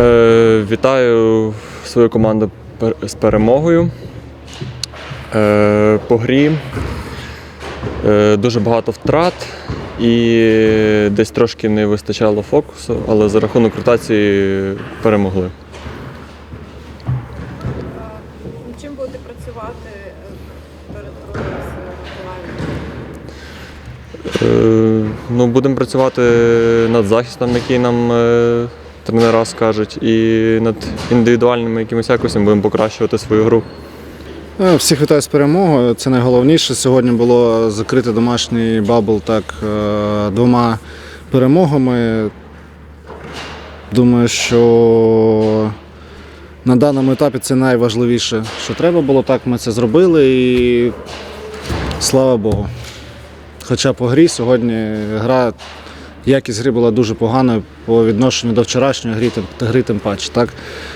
Е, вітаю свою команду з перемогою. Е, по грі е, дуже багато втрат і десь трошки не вистачало фокусу, але за рахунок ротації перемогли. Чим будете працювати е, перед Миколаєвом? Е, ну, будемо працювати над захистом, який нам е, тренера скажуть, і над індивідуальними якимись якостями будемо покращувати свою гру. Е, Всіх вітаю з перемогою. Це найголовніше. Сьогодні було закрити домашній бабл так е, двома перемогами. Думаю, що на даному етапі це найважливіше, що треба було так. Ми це зробили і слава Богу. Хоча по грі сьогодні гра, якість гри була дуже поганою по відношенню до вчорашньої гри, гри тим паче. Так?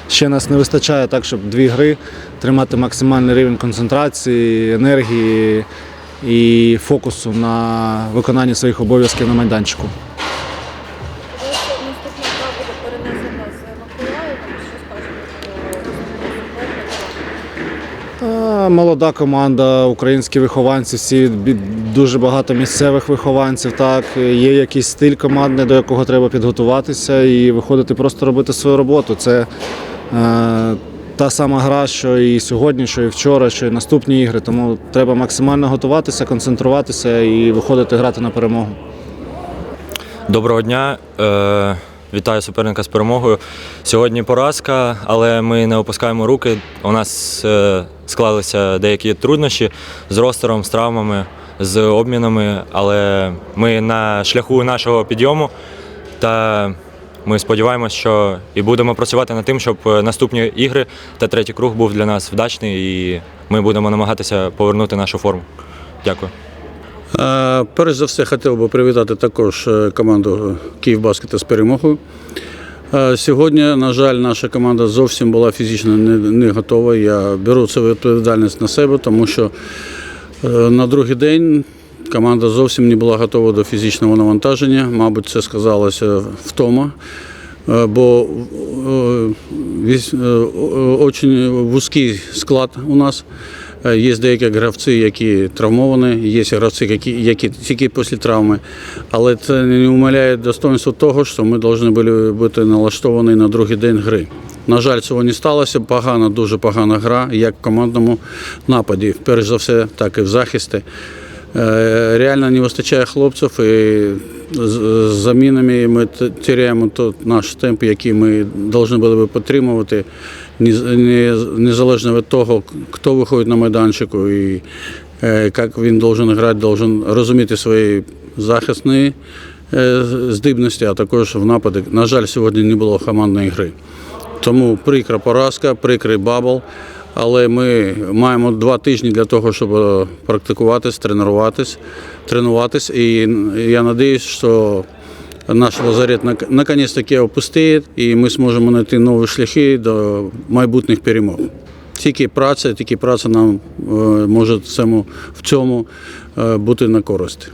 Ще нас не вистачає так, щоб дві гри тримати максимальний рівень концентрації, енергії і фокусу на виконанні своїх обов'язків на майданчику. Коли це наступна гра буде перенесена з Миколаєвом, що скажете про суперника? Молода команда, українські вихованці, всі дуже багато місцевих вихованців. Так є якийсь стиль командний, до якого треба підготуватися і виходити просто робити свою роботу. Це е, та сама гра, що і сьогодні, що і вчора, що і наступні ігри. Тому треба максимально готуватися, концентруватися і виходити грати на перемогу. Доброго дня. Е, вітаю суперника з перемогою. Сьогодні поразка, але ми не опускаємо руки. У нас е, склалися деякі труднощі з ростером, з травмами, з обмінами, але ми на шляху нашого підйому та ми сподіваємося, що і будемо працювати над тим, щоб е, наступні ігри та третій круг був для нас вдачний, і ми будемо намагатися повернути нашу форму. Дякую. Перш за все, хотів би привітати також е, команду Київбаскета з перемогою. Сьогодні, на жаль, наша команда зовсім була фізично не, готова. Я беру цю відповідальність на себе, тому що е, на другий день команда зовсім не була готова до фізичного навантаження. Мабуть, це сказалося втома. Е, Бо е, е, очень вузький склад у нас. Е, Є деякі гравці, які травмовані, є гравці, які, які тільки після травми. Але це не умаляє достоинства того, що ми повинні були бути налаштовані на другий день гри. На жаль, цього не сталося. Погана, дуже погана гра, як в командному нападі, перш за все, так і в захисті. Е, Реально не вистачає хлопців і з замінами ми теряємо тот наш темп, який ми повинні були би підтримувати, незалежно від того, хто виходить на майданчику і е, як він повинен грати, повинен розуміти свої захисні е, здібності, а також в нападі. На жаль, сьогодні не було командної гри. Тому прикра поразка, прикрий бабл. Але ми маємо два тижні для того, щоб е, практикуватись, тренуватись, тренуватись. І я сподіваюся, що наш лазарет наконець-таки опустіє, і ми зможемо знайти нові шляхи до майбутніх перемог. Тільки праця, тільки праця нам е, може в цьому е, бути на користь.